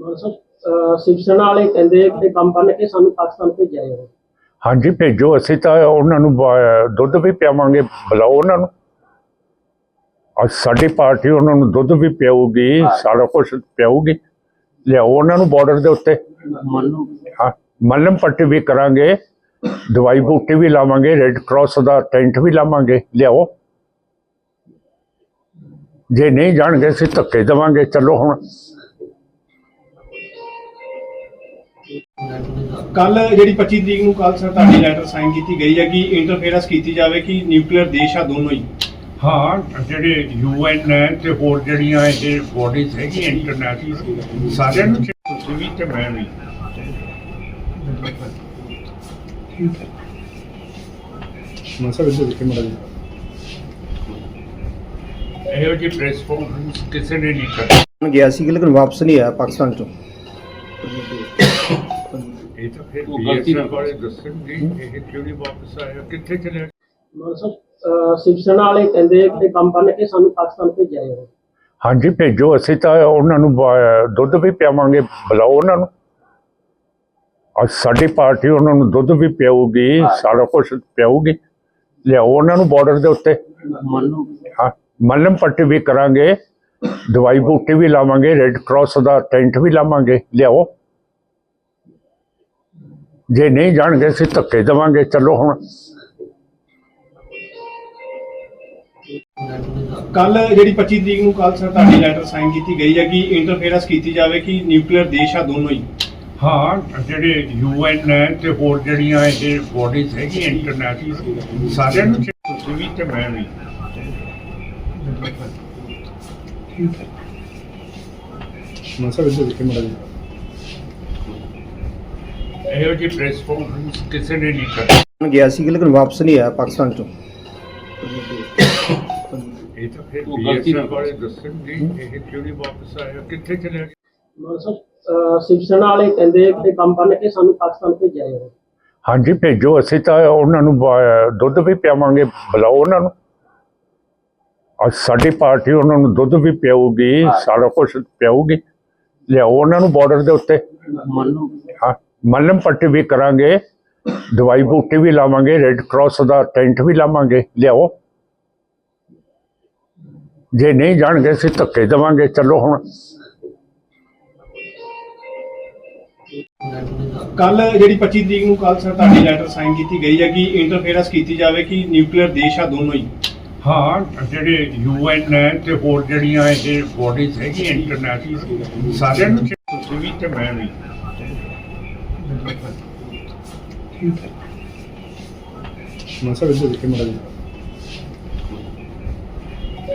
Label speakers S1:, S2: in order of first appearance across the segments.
S1: ਮਾਨ ਸਿਵ ਸੈਨਾ ਵਾਲੇ ਕਹਿੰਦੇ ਕਿ ਕੰਮ ਬੰਨ ਕੇ ਸਾਨੂੰ ਪਾਕਿਸਤਾਨ ਭੇਜਿਆ ਜਾਵੇ।
S2: ਹਾਂਜੀ, ਭੇਜੋ, ਅਸੀਂ ਤਾਂ ਉਹਨਾਂ ਨੂੰ ਬ- ਦੁੱਧ ਵੀ ਪਿਆਵਾਂਗੇ, ਬੁਲਾਓ ਉਹਨਾਂ ਨੂੰ। ਅੱਜ ਸਾਡੀ ਪਾਰਟੀ ਉਹਨਾਂ ਨੂੰ ਦੁੱਧ ਵੀ ਪਿਆਊਗੀ, ਸਾਰਾ ਕੁਝ ਪਿਆਊਗੀ। ਲਿਆਓ ਉਹਨਾਂ ਨੂੰ ਬਾਰਡਰ ਦੇ ਉੱਤੇ। ਹਾਂ, ਮੱਲਮ ਪੱਟੀ ਵੀ ਕਰਾਂਗੇ, ਦਵਾਈ ਬੂਟੀ ਵੀ ਲਾਵਾਂਗੇ ਰੈੱਡ ਕਰਾਸ ਦਾ ਟੈਂਟ ਵੀ ਲਾਵਾਂਗੇ, ਲਿਆਓ। ਜੇ ਨਹੀਂ ਜਾਣਗੇ, ਅਸੀਂ ਧੱਕੇ ਦੇਵਾਂਗੇ, ਚਲੋ ਹੁਣ।
S3: ਕੱਲ ਜਿਹੜੀ 25 ਤਰੀਕ ਨੂੰ ਕੱਲ ਸਰ ਤੁਹਾਡੀ ਲੈਟਰ ਸਾਈਨ ਕੀਤੀ ਗਈ ਹੈ ਕਿ ਇੰਟਰਫੇਰੈਂਸ ਕੀਤੀ ਜਾਵੇ ਕਿ ਨਿਊਕਲੀਅਰ ਦੇਸ਼ ਆ ਦੋਨੋਂ ਹੀ।
S2: ਹਾਂ ਜਿਹੜੇ ਯੂਐਨ ਹੈ ਤੇ ਹੋਰ ਜਿਹੜੀਆਂ ਇਹ ਬੋਡੀਜ਼ ਹੈਗੀਆਂ ਇੰਟਰਨੈਸ਼ਨਲ ਸਾਰਿਆਂ ਨੂੰ ਤੁਸੀਂ ਵੀ ਤੇ ਮੈਂ ਵੀ।
S3: ਮਸਾ ਵਿੱਚ ਦੇਖੇ ਮੜਾ ਜੀ
S2: ਇਹੋ ਜਿਹੀ ਪ੍ਰੈਸ ਕਾਨਫਰੰਸ ਕਿਸੇ ਨੇ ਨਹੀਂ ਕਰਨੀ।
S4: ਗਿਆ ਸੀ ਲੇਕਿਨ ਵਾਪਸ ਨਹੀਂ ਆਇਆ ਪਾਕਿਸਤਾਨ ਤੋਂ
S2: ਇਹ ਤਾਂ ਫਿਰ ਬੀਐਸਐਫ ਵਾਲੇ ਦੱਸਣਗੇ ਇਹ ਕਿਉਂ ਨਹੀਂ ਵਾਪਸ ਆਇਆ ਕਿੱਥੇ ਚਲੇ
S1: ਮਾਨ ਸਾਹਿਬ ਸਿਵ ਸੈਨਾ ਵਾਲੇ ਕਹਿੰਦੇ ਕਿ ਕੰਮ ਬੰਨ ਕੇ ਸਾਨੂੰ ਪਾਕਿਸਤਾਨ ਭੇਜਿਆ ਜਾਵੇ।
S2: ਹਾਂਜੀ ਭੇਜੋ ਅਸੀਂ ਤਾਂ ਉਹਨਾਂ ਨੂੰ ਦੁੱਧ ਵੀ ਪਿਆਵਾਂਗੇ ਬੁਲਾਓ ਉਹਨਾਂ ਨੂੰ। ਅੱਜ ਸਾਡੀ ਪਾਰਟੀ ਉਹਨਾਂ ਨੂੰ ਦੁੱਧ ਵੀ ਪਿਆਊਗੀ ਸਾਰਾ ਕੁਝ ਪਿਆਊਗੀ। ਲਿਆਓ ਉਹਨਾਂ ਨੂੰ ਬਾਰਡਰ ਦੇ ਉੱਤੇ। ਮੱਲਮ ਪੱਟੀ ਵੀ ਕਰਾਂਗੇ ਦਵਾਈ ਬੂਟੀ ਵੀ ਲਾਵਾਂਗੇ ਰੈੱਡ ਕਰਾਸ ਦਾ ਟੈਂਟ ਵੀ ਲਾਵਾਂਗੇ। ਲਿਆਓ। ਜੇ ਨਹੀਂ ਜਾਣਗੇ ਅਸੀਂ ਧੱਕੇ ਦੇਵਾਂਗੇ। ਚਲੋ ਹੁਣ।
S3: ਕੱਲ ਜਿਹੜੀ 25 ਤਰੀਕ ਨੂੰ ਕੱਲ ਸਰ ਤੁਹਾਡੀ ਲੈਟਰ ਸਾਈਨ ਕੀਤੀ ਗਈ ਹੈ ਕਿ ਇੰਟਰਫੇਰੈਂਸ ਕੀਤੀ ਜਾਵੇ ਕਿ ਨਿਊਕਲੀਅਰ ਦੇਸ਼ ਆ ਦੋਨੋਂ ਹੀ?
S2: ਹਾਂ ਜਿਹੜੇ ਯੂਐਨ ਹੈ ਤੇ ਹੋਰ ਜਿਹੜੀਆਂ ਇਹ ਬੋਡੀਜ਼ ਹੈਗੀਆਂ ਇੰਟਰਨੈਸ਼ਨਲ ਸਾਰਿਆਂ ਨੂੰ ਤੁਸੀਂ ਵੀ ਤੇ ਮੈਂ ਵੀ।
S3: ਮਸਾ ਵਿੱਚ ਦੇਖੇ ਮੜਾ ਜੀ
S2: ਇਹੋ ਜਿਹੀ ਪ੍ਰੈਸ ਕਾਨਫਰੰਸ ਕਿਸੇ ਨੇ ਨਹੀਂ ਕਰਨੀ।
S4: ਗਿਆ ਸੀ ਲੇਕਿਨ ਵਾਪਸ ਨਹੀਂ ਆਇਆ ਪਾਕਿਸਤਾਨ ਤੋਂ
S2: ਇਹ ਤਾਂ ਫਿਰ ਬੀਐਸਐਫ ਵਾਲੇ ਦੱਸਣਗੇ ਇਹ ਕਿਉਂ ਨਹੀਂ ਵਾਪਸ ਆਇਆ ਕਿੱਥੇ ਚਲੇ
S1: ਮਾਨ ਸਾਹਿਬ ਸਿਵ ਸੈਨਾ ਵਾਲੇ ਕਹਿੰਦੇ ਕਿ ਕੰਮ ਬੰਨ ਕੇ ਸਾਨੂੰ ਪਾਕਿਸਤਾਨ ਭੇਜਿਆ ਜਾਵੇ।
S2: ਹਾਂਜੀ ਭੇਜੋ ਅਸੀਂ ਤਾਂ ਉਹਨਾਂ ਨੂੰ ਬ- ਦੁੱਧ ਵੀ ਪਿਆਵਾਂਗੇ ਬੁਲਾਓ ਉਹਨਾਂ ਨੂੰ। ਅੱਜ ਸਾਡੀ ਪਾਰਟੀ ਉਹਨਾਂ ਨੂੰ ਦੁੱਧ ਵੀ ਪਿਆਊਗੀ ਸਾਰਾ ਕੁਝ ਪਿਆਊਗੀ। ਲਿਆਓ ਉਹਨਾਂ ਨੂੰ ਬਾਰਡਰ ਦੇ ਉੱਤੇ।
S1: ਮੰਨੂ
S2: ਹਾਂ। ਮੱਲਮ ਪੱਟੀ ਵੀ ਕਰਾਂਗੇ ਦਵਾਈ ਬੂਟੀ ਵੀ ਲਾਵਾਂਗੇ ਰੈੱਡ ਕਰਾਸ ਦਾ ਟੈਂਟ ਵੀ ਲਾਵਾਂਗੇ ਲਿਆਓ। ਜੇ ਨਹੀਂ ਜਾਣਗੇ ਅਸੀਂ ਧੱਕੇ ਦੇਵਾਂਗੇ। ਚਲੋ ਹੁਣ।
S3: ਕੱਲ ਜਿਹੜੀ 25 ਤਰੀਕ ਨੂੰ ਕੱਲ ਸਰ ਤੁਹਾਡੀ ਲੈਟਰ ਸਾਈਨ ਕੀਤੀ ਗਈ ਹੈ ਕਿ ਇੰਟਰਫੇਰੈਂਸ ਕੀਤੀ ਜਾਵੇ ਕਿ ਨਿਊਕਲੀਅਰ ਦੇਸ਼ ਆ ਦੋਨੋਂ ਹੀ?
S2: ਹਾਂ ਜਿਹੜੇ ਯੂਐਨ ਹੈ ਤੇ ਹੋਰ ਜਿਹੜੀਆਂ ਇਹ ਬੋਡੀਜ਼ ਹੈਗੀਆਂ ਇੰਟਰਨੈਸ਼ਨਲ ਸਾਰਿਆਂ ਨੂੰ ਤੁਸੀਂ ਵੀ ਤੇ ਮੈਂ ਵੀ।
S3: ਮਸਾ ਵਿੱਚ ਦੇਖੇ ਮੜਾ ਜੀ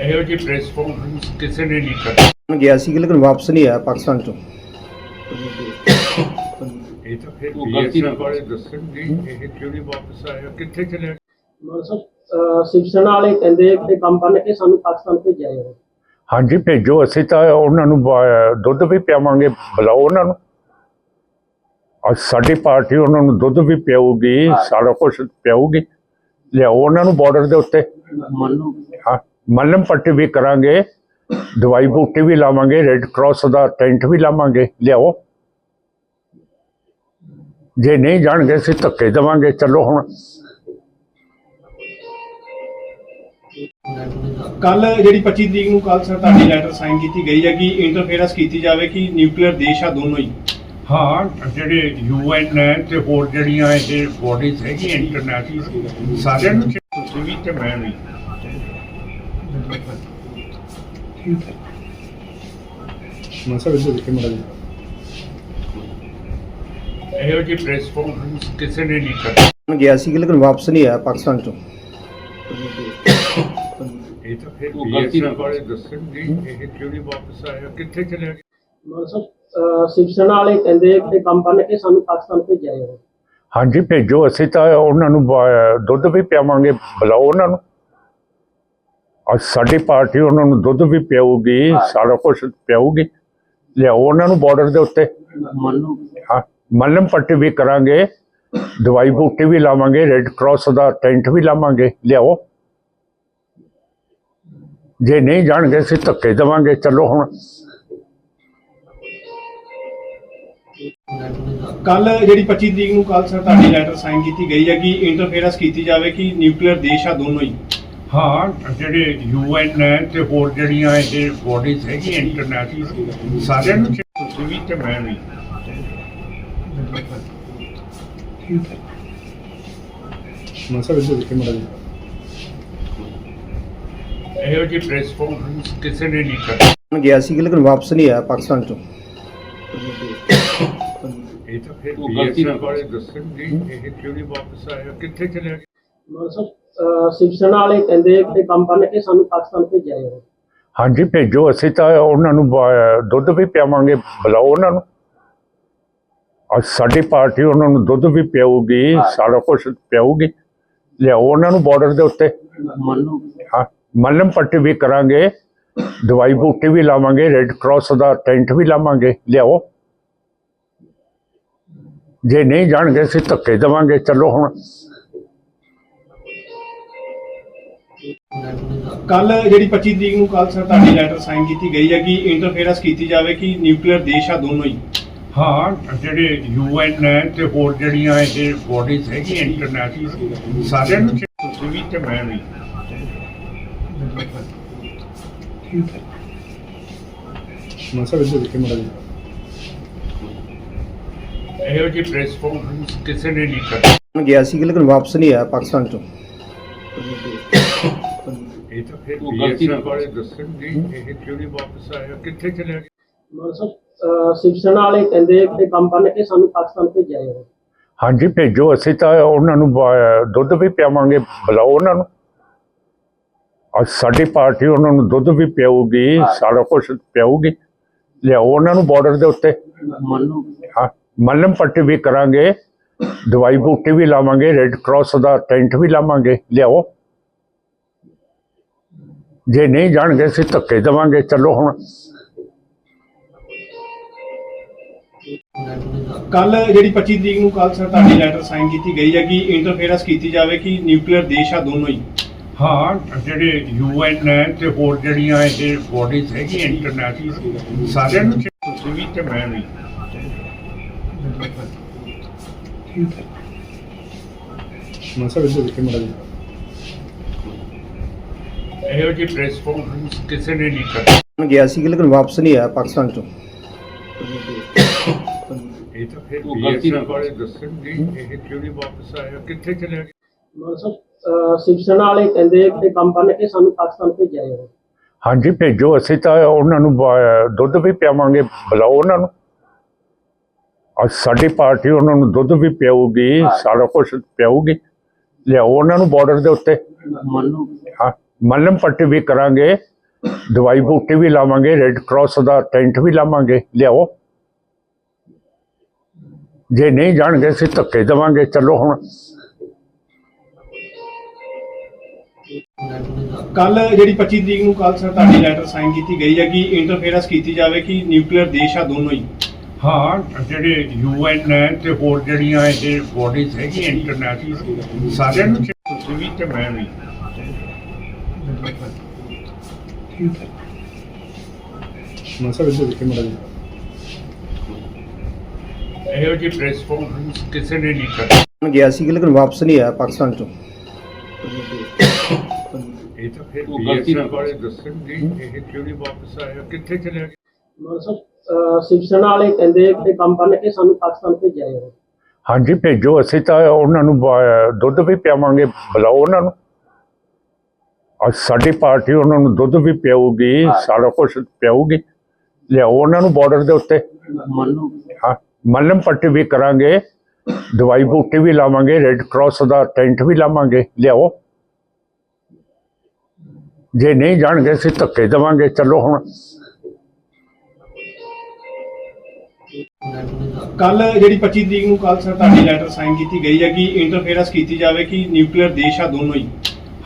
S2: ਇਹੋ ਜਿਹੀ ਪ੍ਰੈਸ ਕਾਨਫਰੰਸ ਕਿਸੇ ਨੇ ਨਹੀਂ ਕਰਨੀ
S4: ਗਿਆ ਸੀ ਲੇਕਿਨ ਵਾਪਸ ਨਹੀਂ ਆਇਆ ਪਾਕਿਸਤਾਨ ਤੋਂ
S2: ਇਹ ਤਾਂ ਫਿਰ ਬੀਐਸਐਫ ਵਾਲੇ ਦੱਸਣਗੇ ਇਹ ਕਿਉਂ ਨਹੀਂ ਵਾਪਸ ਆਇਆ ਕਿੱਥੇ ਚਲੇ
S1: ਮਾਨ ਸਾਹਿਬ ਸਿਵ ਸੈਨਾ ਵਾਲੇ ਕਹਿੰਦੇ ਕਿ ਕੰਮ ਬੰਨ ਕੇ ਸਾਨੂੰ ਪਾਕਿਸਤਾਨ ਭੇਜਿਆ ਜਾਵੇ
S2: ਹਾਂਜੀ ਭੇਜੋ ਅਸੀਂ ਤਾਂ ਉਹਨਾਂ ਨੂੰ ਬ- ਦੁੱਧ ਵੀ ਪਿਆਵਾਂਗੇ ਬੁਲਾਓ ਉਹਨਾਂ ਨੂੰ ਅੱਜ ਸਾਡੀ ਪਾਰਟੀ ਉਹਨਾਂ ਨੂੰ ਦੁੱਧ ਵੀ ਪਿਆਊਗੀ ਸਾਰਾ ਕੁਝ ਪਿਆਊਗੀ। ਲਿਆਓ ਉਹਨਾਂ ਨੂੰ ਬਾਰਡਰ ਦੇ ਉੱਤੇ।
S1: ਮੰਨੂ
S2: ਹਾਂ ਮੱਲਮ ਪੱਟੀ ਵੀ ਕਰਾਂਗੇ ਦਵਾਈ ਬੂਟੀ ਵੀ ਲਾਵਾਂਗੇ ਰੈੱਡ ਕਰਾਸ ਦਾ ਟੈਂਟ ਵੀ ਲਾਵਾਂਗੇ। ਲਿਆਓ। ਜੇ ਨਹੀਂ ਜਾਣਗੇ ਅਸੀਂ ਧੱਕੇ ਦੇਵਾਂਗੇ। ਚਲੋ ਹੁਣ।
S3: ਕੱਲ ਜਿਹੜੀ 25 ਤਰੀਕ ਨੂੰ ਕੱਲ ਸਰ ਤੁਹਾਡੀ ਲੈਟਰ ਸਾਈਨ ਕੀਤੀ ਗਈ ਹੈ ਕਿ ਇੰਟਰਫੇਰੈਂਸ ਕੀਤੀ ਜਾਵੇ ਕਿ ਨਿਊਕਲੀਅਰ ਦੇਸ਼ ਆ ਦੋਨੋਂ ਹੀ।
S2: ਹਾਂ ਜਿਹੜੇ ਯੂਐਨ ਹੈ ਤੇ ਹੋਰ ਜਿਹੜੀਆਂ ਇਹ ਬੋਡੀਜ਼ ਹੈਗੀਆਂ ਇੰਟਰਨੈਸ਼ਨਲ ਸਾਰਿਆਂ ਨੂੰ ਤੁਸੀਂ ਵੀ ਤੇ ਮੈਂ ਵੀ।
S3: ਮਸਾ ਵਿੱਚ ਦੇਖੇ ਮੜਾ ਜੀ
S2: ਇਹੋ ਜਿਹੀ ਪ੍ਰੈਸ ਕਾਨਫਰੰਸ ਕਿਸੇ ਨੇ ਨਹੀਂ ਕਰਨੀ।
S4: ਗਿਆ ਸੀ ਲੇਕਿਨ ਵਾਪਸ ਨਹੀਂ ਆਇਆ ਪਾਕਿਸਤਾਨ ਤੋਂ
S2: ਇਹ ਤਾਂ ਫਿਰ ਬੀਐਸਐਫ ਵਾਲੇ ਦੱਸਣਗੇ ਇਹ ਕਿਉਂ ਨਹੀਂ ਵਾਪਸ ਆਇਆ ਕਿੱਥੇ ਚਲੇ
S1: ਮਾਨ ਸਾਹਿਬ ਸਿਵ ਸੈਨਾ ਵਾਲੇ ਕਹਿੰਦੇ ਕਿ ਕੰਮ ਬੰਨ ਕੇ ਸਾਨੂੰ ਪਾਕਿਸਤਾਨ ਭੇਜਿਆ ਜਾਵੇ।
S2: ਹਾਂਜੀ, ਭੇਜੋ, ਅਸੀਂ ਤਾਂ ਉਹਨਾਂ ਨੂੰ ਬ- ਦੁੱਧ ਵੀ ਪਿਆਵਾਂਗੇ, ਬੁਲਾਓ ਉਹਨਾਂ ਨੂੰ। ਅੱਜ ਸਾਡੀ ਪਾਰਟੀ ਉਹਨਾਂ ਨੂੰ ਦੁੱਧ ਵੀ ਪਿਆਊਗੀ, ਸਾਰਾ ਕੁਝ ਪਿਆਊਗੀ। ਲਿਆਓ ਉਹਨਾਂ ਨੂੰ ਬਾਰਡਰ ਦੇ ਉੱਤੇ। ਹਾਂ, ਮੱਲਮ ਪੱਟੀ ਵੀ ਕਰਾਂਗੇ, ਦਵਾਈ ਬੂਟੀ ਵੀ ਲਾਵਾਂਗੇ ਰੈੱਡ ਕਰਾਸ ਦਾ ਟੈਂਟ ਵੀ ਲਾਵਾਂਗੇ, ਲਿਆਓ। ਜੇ ਨਹੀਂ ਜਾਣਗੇ, ਅਸੀਂ ਧੱਕੇ ਦੇਵਾਂਗੇ। ਚਲੋ ਹੁਣ
S3: ਕੱਲ ਜਿਹੜੀ 25 ਤਰੀਕ ਨੂੰ ਕੱਲ ਸਰ ਤੁਹਾਡੀ ਲੈਟਰ ਸਾਈਨ ਕੀਤੀ ਗਈ ਹੈ ਕਿ ਇੰਟਰਫੇਰੈਂਸ ਕੀਤੀ ਜਾਵੇ ਕਿ ਨਿਊਕਲੀਅਰ ਦੇਸ਼ ਆ ਦੋਨੋਂ ਹੀ?
S2: ਹਾਂ ਜਿਹੜੇ ਯੂਐਨ ਹੈ ਤੇ ਹੋਰ ਜਿਹੜੀਆਂ ਇਹ ਬੋਡੀਜ਼ ਹੈਗੀਆਂ ਇੰਟਰਨੈਸ਼ਨਲ ਸਾਰਿਆਂ ਨੂੰ ਤੁਸੀਂ ਵੀ ਤੇ ਮੈਂ ਵੀ।
S4: ਮਸਾ ਵਿੱਚ ਦੇਖੇ ਮੜਾ ਜੀ
S2: ਇਹੋ ਜਿਹੀ ਪ੍ਰੈਸ ਕਾਨਫਰੰਸ ਕਿਸੇ ਨੇ ਨਹੀਂ ਕਰਨੀ।
S4: ਗਿਆ ਸੀ ਲੇਕਿਨ ਵਾਪਸ ਨਹੀਂ ਆਇਆ ਪਾਕਿਸਤਾਨ ਚੋਂ।
S2: ਇਹ ਤਾਂ ਫਿਰ ਬੀਐਸਐਫ ਵਾਲੇ ਦੱਸਣਗੇ ਇਹ ਕਿਉਂ ਨਹੀਂ ਵਾਪਸ ਆਇਆ ਕਿੱਥੇ ਚਲੇ ਗਿਆ
S1: ਮਾਨ ਸਾਹਿਬ ਸ਼ਿਵ ਸੈਨਾ ਵਾਲੇ ਕਹਿੰਦੇ ਕਿ ਕੰਮ ਬੰਨ ਕੇ ਸਾਨੂੰ ਪਾਕਿਸਤਾਨ ਭੇਜਿਆ ਜਾਵੇ।
S2: ਹਾਂਜੀ ਭੇਜੋ ਅਸੀਂ ਤਾਂ ਉਹਨਾਂ ਨੂੰ ਦੁੱਧ ਵੀ ਪਿਆਵਾਂਗੇ ਬੁਲਾਓ ਉਹਨਾਂ ਨੂੰ। ਅੱਜ ਸਾਡੀ ਪਾਰਟੀ ਉਹਨਾਂ ਨੂੰ ਦੁੱਧ ਵੀ ਪਿਆਊਗੀ ਸਾਰਾ ਕੁਝ ਪਿਆਊਗੀ। ਲਿਆਓ ਉਹਨਾਂ ਨੂੰ ਬਾਰਡਰ ਦੇ ਉੱਤੇ। ਹਾਂ ਮੱਲਮ ਪੱਟੀ ਵੀ ਕਰਾਂਗੇ ਦਵਾਈ ਬੂਟੀ ਵੀ ਲਾਵਾਂਗੇ ਰੈੱਡ ਕਰਾਸ ਦਾ ਟੈਂਟ ਵੀ ਲਾਵਾਂਗੇ ਲਿਆਓ। ਜੇ ਨਹੀਂ ਜਾਣਗੇ ਅਸੀਂ ਧੱਕੇ ਦੇਵਾਂਗੇ। ਚਲੋ ਹੁਣ।
S3: ਕੱਲ ਜਿਹੜੀ 25 ਤਰੀਕ ਨੂੰ ਕੱਲ ਸਰ ਤੁਹਾਡੀ ਲੈਟਰ ਸਾਈਨ ਕੀਤੀ ਗਈ ਹੈ ਕਿ ਇੰਟਰਫੇਰੈਂਸ ਕੀਤੀ ਜਾਵੇ ਕਿ ਨਿਊਕਲੀਅਰ ਦੇਸ਼ ਆ ਦੋਨੋਂ ਹੀ?
S2: ਹਾਂ ਜਿਹੜੇ ਯੂਐਨ ਹੈ ਤੇ ਹੋਰ ਜਿਹੜੀਆਂ ਇਹ ਬੋਡੀਜ਼ ਹੈਗੀਆਂ ਇੰਟਰਨੈਸ਼ਨਲ ਸਾਰਿਆਂ ਨੂੰ ਤੁਸੀਂ ਵੀ ਤੇ ਮੈਂ ਵੀ।
S4: ਮਸਾ ਵਿੱਚ ਦੇਖੇ ਮੜਾ ਜੀ
S2: ਇਹੋ ਜਿਹੀ ਪ੍ਰੈਸ ਕਾਨਫਰੰਸ ਕਿਸੇ ਨੇ ਨਹੀਂ ਕਰਨੀ
S4: ਗਿਆ ਸੀ ਲੇਕਿਨ ਵਾਪਸ ਨਹੀਂ ਆਇਆ ਪਾਕਿਸਤਾਨ ਚੋਂ।
S2: ਇਹ ਤਾਂ ਫਿਰ ਬੀਐਸਐਫ ਵਾਲੇ ਦੱਸਣਗੇ ਇਹ ਕਿਉਂ ਨਹੀਂ ਵਾਪਸ ਆਇਆ ਕਿੱਥੇ ਚਲੇ ਗਿਆ?
S1: ਮਾਨ ਸਾਹਿਬ ਸ਼ਿਵ ਸੈਨਾ ਵਾਲੇ ਕਹਿੰਦੇ ਕਿ ਕੰਮ ਬੰਨ ਕੇ ਸਾਨੂੰ ਪਾਕਿਸਤਾਨ ਭੇਜਿਆ ਜਾਵੇ।
S2: ਹਾਂਜੀ ਭੇਜੋ ਅਸੀਂ ਤਾਂ ਉਹਨਾਂ ਨੂੰ ਬ- ਦੁੱਧ ਵੀ ਪਿਆਵਾਂਗੇ ਬੁਲਾਓ ਉਹਨਾਂ ਨੂੰ। ਅੱਜ ਸਾਡੀ ਪਾਰਟੀ ਉਹਨਾਂ ਨੂੰ ਦੁੱਧ ਵੀ ਪਿਆਊਗੀ ਸਾਰਾ ਕੁਝ ਪਿਆਊਗੀ। ਲਿਆਓ ਉਹਨਾਂ ਨੂੰ ਬਾਰਡਰ ਦੇ ਉੱਤੇ। ਹਾਂ। ਮੱਲਮ ਪੱਟੀ ਵੀ ਕਰਾਂਗੇ ਦਵਾਈ ਬੂਟੀ ਵੀ ਲਾਵਾਂਗੇ ਰੈੱਡ ਕਰਾਸ ਦਾ ਟੈਂਟ ਵੀ ਲਾਵਾਂਗੇ ਲਿਆਓ। ਜੇ ਨਹੀਂ ਜਾਣਗੇ ਅਸੀਂ ਧੱਕੇ ਦੇਵਾਂਗੇ। ਚਲੋ ਹੁਣ।
S3: ਕੱਲ ਜਿਹੜੀ 25 ਤਰੀਕ ਨੂੰ ਕੱਲ ਸਰ ਤੁਹਾਡੀ ਲੈਟਰ ਸਾਈਨ ਕੀਤੀ ਗਈ ਹੈ ਕਿ ਇੰਟਰਫੇਰੈਂਸ ਕੀਤੀ ਜਾਵੇ ਕਿ ਨਿਊਕਲੀਅਰ ਦੇਸ਼ ਆ ਦੋਨੋਂ ਹੀ?
S2: ਹਾਂ ਜਿਹੜੇ ਯੂਐਨ ਹੈ ਤੇ ਹੋਰ ਜਿਹੜੀਆਂ ਇਹ ਬੋਡੀਜ਼ ਹੈਗੀਆਂ ਇੰਟਰਨੈਸ਼ਨਲ ਸਾਰਿਆਂ ਨੂੰ ਤੁਸੀਂ ਵੀ ਤੇ ਮੈਂ ਵੀ
S4: ਮਸਾ ਵਿੱਚ ਦੇਖੇ ਮੜਾ ਜੀ
S2: ਇਹੋ ਜਿਹੀ ਪ੍ਰੈਸ ਕਾਨਫਰੰਸ ਕਿਸੇ ਨੇ ਨਹੀਂ ਕਰਨੀ
S4: ਗਿਆ? ਸੀ ਲੇਕਿਨ ਵਾਪਸ ਨਹੀਂ ਆਇਆ ਪਾਕਿਸਤਾਨ ਚੋਂ
S2: ਇਹ ਤਾਂ ਫਿਰ ਬੀਐਸਐਫ ਵਾਲੇ ਦੱਸਣਗੇ ਇਹ ਕਿਉਂ ਨਹੀਂ ਵਾਪਸ ਆਇਆ ਕਿੱਥੇ ਚਲੇ ਗਿਆ
S1: ਮਾਨ ਸਾਹਿਬ ਸ਼ਿਵ ਸੈਨਾ ਵਾਲੇ ਕਹਿੰਦੇ ਕਿ ਕੰਮ ਬੰਨ ਕੇ ਸਾਨੂੰ ਪਾਕਿਸਤਾਨ ਭੇਜਿਆ ਜਾਵੇ
S2: ਹਾਂਜੀ ਭੇਜੋ ਅਸੀਂ ਤਾਂ ਉਹਨਾਂ ਨੂੰ ਬ- ਦੁੱਧ ਵੀ ਪਿਆਵਾਂਗੇ ਬੁਲਾਓ ਉਹਨਾਂ ਨੂੰ। ਅੱਜ ਸਾਡੀ ਪਾਰਟੀ ਉਹਨਾਂ ਨੂੰ ਦੁੱਧ ਵੀ ਪਿਆਊਗੀ ਸਾਰਾ ਕੁਝ ਪਿਆਊਗੀ। ਲਿਆਓ ਉਹਨਾਂ ਨੂੰ ਬਾਰਡਰ ਦੇ ਉੱਤੇ। ਹਾਂ ਮੱਲਮ ਪੱਟੀ ਵੀ ਕਰਾਂਗੇ ਦਵਾਈ ਬੂਟੀ ਵੀ ਲਾਵਾਂਗੇ ਰੈੱਡ ਕਰਾਸ ਦਾ ਟੈਂਟ ਵੀ ਲਾਵਾਂਗੇ। ਲਿਆਓ। ਜੇ ਨਹੀਂ ਜਾਣਗੇ ਅਸੀਂ ਧੱਕੇ ਦੇਵਾਂਗੇ। ਚਲੋ ਹੁਣ।
S3: ਕੱਲ ਜਿਹੜੀ 25 ਤਰੀਕ ਨੂੰ ਕੱਲ ਸਰ ਤੁਹਾਡੀ ਲੈਟਰ ਸਾਈਨ ਕੀਤੀ ਗਈ ਹੈ ਕਿ ਇੰਟਰਫੇਰੈਂਸ ਕੀਤੀ ਜਾਵੇ ਕਿ ਨਿਊਕਲੀਅਰ ਦੇਸ਼ ਆ ਦੋਨੋਂ ਹੀ।
S2: ਹਾਂ ਜਿਹੜੇ ਯੂਐਨ ਹੈ ਤੇ ਹੋਰ ਜਿਹੜੀਆਂ ਇਹ ਬੋਡੀਜ਼ ਹੈਗੀਆਂ ਇੰਟਰਨੈਸ਼ਨਲ ਸਾਰਿਆਂ ਨੂੰ ਤੁਸੀਂ ਵੀ ਤੇ ਮੈਂ ਵੀ।
S4: ਮਸਾ ਵਿੱਚ ਦੇਖੇ ਮੜਾ ਜੀ
S2: ਇਹੋ ਜਿਹੀ ਪ੍ਰੈਸ ਕਾਨਫਰੰਸ ਕਿਸੇ ਨੇ ਨਹੀਂ ਕਰਨੀ।
S4: ਗਿਆ ਸੀ ਲੇਕਿਨ ਵਾਪਸ ਨਹੀਂ ਆਇਆ ਪਾਕਿਸਤਾਨ ਚੋਂ।
S2: ਇਹ ਤਾਂ ਫਿਰ ਬੀਐਸਐਫ ਵਾਲੇ ਦੱਸਣਗੇ ਇਹ ਕਿਉਂ ਨਹੀਂ ਵਾਪਸ ਆਇਆ ਕਿੱਥੇ ਚਲੇ ਗਿਆ
S1: ਸਾਹਿਬ ਸ਼ਿਵ ਸੈਨਾ ਵਾਲੇ ਕਹਿੰਦੇ ਕਿ ਕੰਮ ਬੰਨ ਕੇ ਸਾਨੂੰ ਪਾਕਿਸਤਾਨ ਭੇਜਿਆ ਜਾਵੇ।
S2: ਹਾਂਜੀ, ਭੇਜੋ, ਅਸੀਂ ਤਾਂ ਉਹਨਾਂ ਨੂੰ ਬ- ਦੁੱਧ ਵੀ ਪਿਆਵਾਂਗੇ, ਬੁਲਾਓ ਉਹਨਾਂ ਨੂੰ। ਅੱਜ ਸਾਡੀ ਪਾਰਟੀ ਉਹਨਾਂ ਨੂੰ ਦੁੱਧ ਵੀ ਪਿਆਊਗੀ, ਸਾਰਾ ਕੁਝ ਪਿਆਊਗੀ। ਲਿਆਓ ਉਹਨਾਂ ਨੂੰ ਬਾਰਡਰ ਦੇ ਉੱਤੇ। ਹਾਂ, ਮੱਲਮ ਪੱਟੀ ਵੀ ਕਰਾਂਗੇ, ਦਵਾਈ ਬੂਟੀ ਵੀ ਲਾਵਾਂਗੇ ਰੈੱਡ ਕਰਾਸ ਦਾ ਟੈਂਟ ਵੀ ਲਾਵਾਂਗੇ, ਲਿਆਓ। ਜੇ ਨਹੀਂ ਜਾਣਗੇ, ਅਸੀਂ ਧੱਕੇ ਦੇਵਾਂਗੇ, ਚਲੋ ਹੁਣ।
S3: ਕੱਲ ਜਿਹੜੀ 25 ਤਰੀਕ ਨੂੰ ਕੱਲ ਸਰ ਤੁਹਾਡੀ ਲੈਟਰ ਸਾਈਨ ਕੀਤੀ ਗਈ ਹੈ ਕਿ ਇੰਟਰਫੇਰੈਂਸ ਕੀਤੀ ਜਾਵੇ ਕਿ ਨਿਊਕਲੀਅਰ ਦੇਸ਼ ਆ ਦੋਨੋਂ ਹੀ?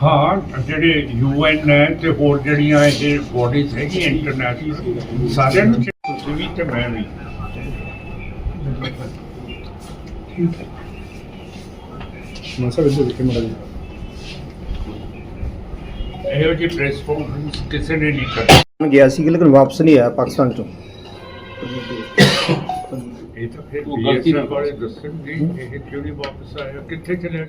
S2: ਹਾਂ ਜਿਹੜੇ ਯੂਐਨ ਹੈ ਤੇ ਹੋਰ ਜਿਹੜੀਆਂ ਇਹ ਬੋਡੀਜ਼ ਹੈਗੀਆਂ ਇੰਟਰਨੈਸ਼ਨਲ ਸਾਰਿਆਂ ਨੂੰ ਤੁਸੀਂ ਵੀ ਤੇ ਮੈਂ ਵੀ।
S4: ਮਸਾ ਵਿੱਚ ਦੇਖੇ ਮੜਾ ਜੀ
S2: ਇਹੋ ਜਿਹੀ ਪ੍ਰੈਸ ਕਾਨਫਰੰਸ ਕਿਸੇ ਨੇ ਨਹੀਂ ਕਰਨੀ।
S4: ਗਿਆ ਸੀ ਲੇਕਿਨ ਵਾਪਸ ਨਹੀਂ ਆਇਆ ਪਾਕਿਸਤਾਨ ਚੋਂ।
S2: ਇਹ ਤਾਂ ਫਿਰ
S5: ਗਲਤੀ
S2: BSF ਵਾਲੇ ਦੱਸਣਗੇ ਇਹ ਕਿਉਂ ਨਹੀਂ ਵਾਪਸ ਆਇਆ ਕਿੱਥੇ ਚਲਿਆ ਗਿਆ?